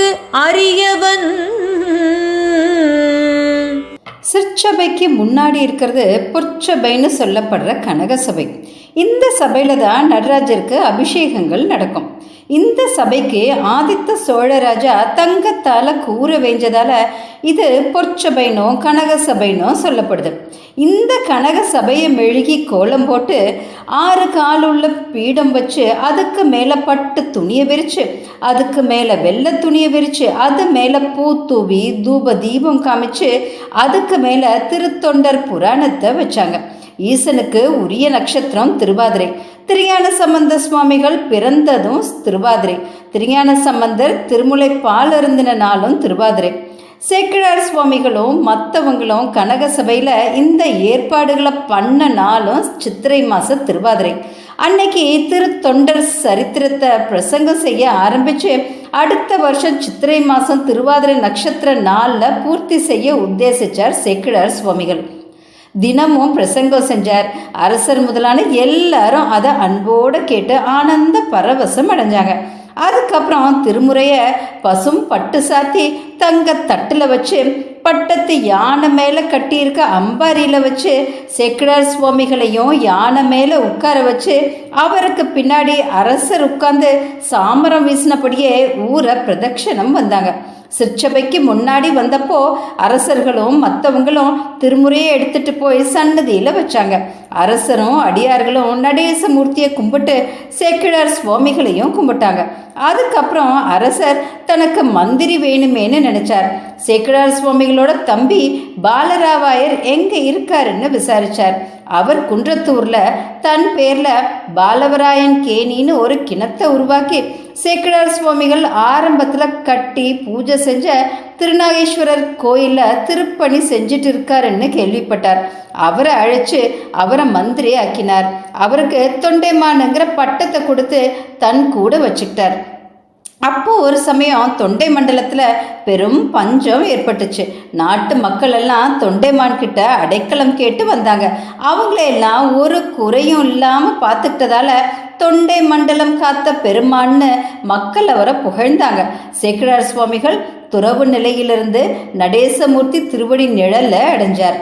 சிற்றவைக்கு அரியவன் சிற்சபைக்கு முன்னாடி இருக்கிறது பொற்சபைன்னு சொல்லப்படுற கனக சபை இந்த சபையில தான் நடராஜருக்கு அபிஷேகங்கள் நடக்கும். இந்த சபைக்கு ஆதித்த சோழராஜா தங்கத்தால கூற வேஞ்சதால் இது பொற்சபைனோ கனக சபைனோ சொல்லப்படுது. இந்த கனக சபையை மெழுகி கோலம் போட்டு ஆறு காலுள்ள பீடம் வச்சு அதுக்கு மேலே பட்டு துணியை விரித்து அதுக்கு மேலே வெள்ளை துணியை விரித்து அது மேலே பூ தூவி தூப தீபம் காமிச்சு அதுக்கு மேலே திருத்தொண்டர் புராணத்தை வச்சாங்க. ஈசனுக்கு உரிய நட்சத்திரம் திருவாதிரை. திருஞான சம்பந்த சுவாமிகள் பிறந்ததும் திருவாதிரை. திருஞான சம்பந்தர் திருமுலை பால் அருந்தின நாளும் திருவாதிரை. சேக்கிழார் சுவாமிகளும் மற்றவங்களும் கனக சபையில் இந்த ஏற்பாடுகளை பண்ண நாளும் சித்திரை மாத திருவாதிரை. அன்னைக்கு திருத்தொண்டர் சரித்திரத்தை பிரசங்கம் செய்ய ஆரம்பித்து அடுத்த வருஷம் சித்திரை மாதம் திருவாதிரை நட்சத்திர நாளில் பூர்த்தி செய்ய உத்தேசித்தார் சேக்கிழார் சுவாமிகள். தினமும் பிரசங்கம் செஞ்சார். அரசர் முதலான எல்லாரும் அதை அன்போடு கேட்டு ஆனந்த பரவசம் அடைஞ்சாங்க. அதுக்கப்புறம் திருமுறையை பசும் பட்டு சாத்தி தங்க தட்டில் வச்சு பட்டத்து யானை மேலே கட்டியிருக்க அம்பாரியில் வச்சு சேக்கிடார் சுவாமிகளையும் யானை மேலே உட்கார வச்சு அவருக்கு பின்னாடி அரசர் உட்கார்ந்து சாமரம் வீசினபடியே ஊரை பிரதட்சணம் வந்தாங்க. சிற்சபைக்கு முன்னாடி வந்தப்போ அரசர்களும் மற்றவங்களும் திருமுறையை எடுத்துட்டு போய் சன்னதியில் வச்சாங்க. அரசரும் அடியார்களும் நடேசமூர்த்தியை கும்பிட்டு சேக்கிழார் சுவாமிகளையும் கும்பிட்டாங்க. அதுக்கப்புறம் அரசர் தனக்கு மந்திரி வேணுமேன்னு நினைச்சார். சேக்கிழார் சுவாமிகளோட தம்பி பாலராவாயர் எங்க இருக்காருன்னு விசாரிச்சார். அவர் குன்றத்தூர்ல தன் பேர்ல பாலவராயன் கேணின்னு ஒரு கிணத்தை உருவாக்கி சேக்கடார் சுவாமிகள் ஆரம்பத்தில் கட்டி பூஜை செஞ்ச திருநாகேஸ்வரர் கோயிலில் திருப்பணி செஞ்சுட்டு இருக்காருன்னு கேள்விப்பட்டார். அவரை அழைச்சு அவரை மந்திரி ஆக்கினார் அவருக்கு தொண்டைமானுங்கிற பட்டத்தை கொடுத்து தன் கூட வச்சுக்கிட்டார். அப்போ ஒரு சமயம் தொண்டை மண்டலத்தில் பெரும் பஞ்சம் ஏற்பட்டுச்சு. நாட்டு மக்கள் எல்லாம் தொண்டைமான் கிட்ட அடைக்கலம் கேட்டு வந்தாங்க. அவங்களையெல்லாம் ஒரு குறையும் இல்லாமல் பார்த்துக்கிட்டதால தொண்டை மண்டலம் காத்த பெருமான்னு மக்கள் அவரை புகழ்ந்தாங்க. சேக்கிரார் சுவாமிகள் துறவு நிலையிலிருந்து நடேசமூர்த்தி திருவடி நிழலை அடைஞ்சார்.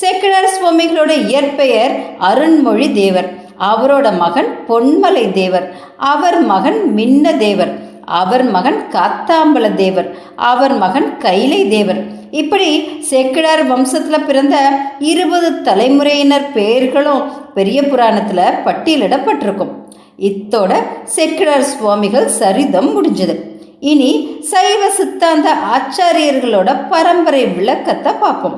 சேக்கிரார் சுவாமிகளோட இயற்பெயர் அருண்மொழி தேவர் அவரோட மகன் பொன்மலை தேவர் அவர் மகன் மின்ன தேவர் அவர் மகன் காத்தாம்பல தேவர் அவர் மகன் கைலை தேவர் இப்படி சேக்கிழார் வம்சத்தில் பிறந்த இருபது தலைமுறையினர் பெயர்களும் பெரிய புராணத்தில் பட்டியலிடப்பட்டிருக்கும். இத்தோட சேக்கிழார் சுவாமிகள் சரிதம் முடிஞ்சது. இனி சைவ சித்தாந்த ஆச்சாரியர்களோட பரம்பரை விளக்கத்தை பார்ப்போம்.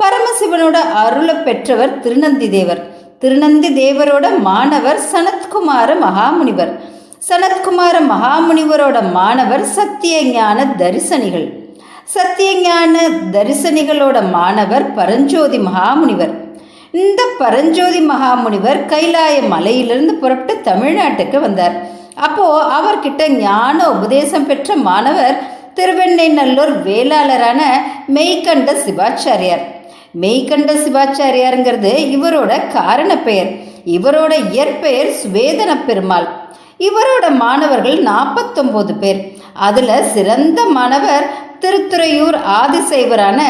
பரமசிவனோட அருளை பெற்றவர் திருநந்தி தேவர் திருநந்தி தேவரோட மாணவர் சனத்குமார மகாமுனிவர். சனத்குமார மகாமுனிவரோட மாணவர் சத்தியஞான தரிசனிகள். சத்தியஞான தரிசனிகளோட மாணவர் பரஞ்சோதி மகாமுனிவர். இந்த பரஞ்சோதி மகாமுனிவர் கைலாய மலையிலிருந்து புறப்பட்டு தமிழ்நாட்டுக்கு வந்தார். அப்போ அவர்கிட்ட ஞான உபதேசம் பெற்ற மாணவர் திருவெண்ணைநல்லூர் வேளாளரான மெய்கண்ட சிவாச்சாரியார். மெய்கண்ட சிவாச்சாரியாருங்கிறது இவரோட காரண பெயர் இவரோட இயற்பெயர் சுவேதன பெருமாள். இவரோட மாணவர்கள் நாற்பத்தொம்போது பேர். அதில் சிறந்த மாணவர் திருத்துறையூர் ஆதிசைவரான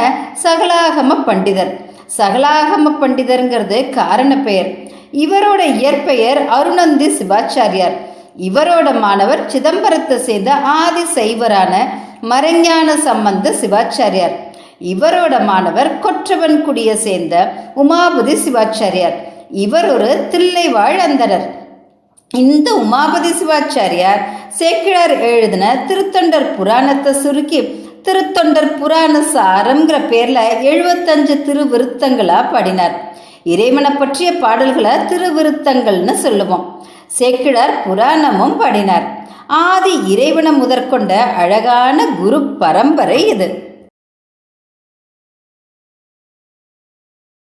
சகலாகம பண்டிதர். சகலாகம பண்டிதருங்கிறது காரண பெயர். இவரோட இயற்பெயர் அருணந்தி சிவாச்சாரியார். இவரோட மாணவர் சிதம்பரத்தை சேர்ந்த ஆதி சைவரான மறைஞான சம்பந்த சிவாச்சாரியார். இவரோட மாணவர் கொற்றவன்குடியை சேர்ந்த உமாபதி சிவாச்சாரியார். இவர் ஒரு தில்லைவாழ் அந்தனர். இந்த உமாபதி சிவாச்சாரியார் சேக்கிழார் எழுதின திருத்தொண்டர் புராணத்தை சுருக்கி திருத்தொண்டர் புராண சாரம்ங்கிற பேரில் எழுபத்தஞ்சு திருவிருத்தங்களாக பாடினார். இறைவனை பற்றிய பாடல்களை திருவிருத்தங்கள்னு சொல்லுவோம். சேக்கிழார் புராணமும் பாடினார். ஆதி இறைவனை முதற்கொண்ட அழகான குரு பரம்பரை இது.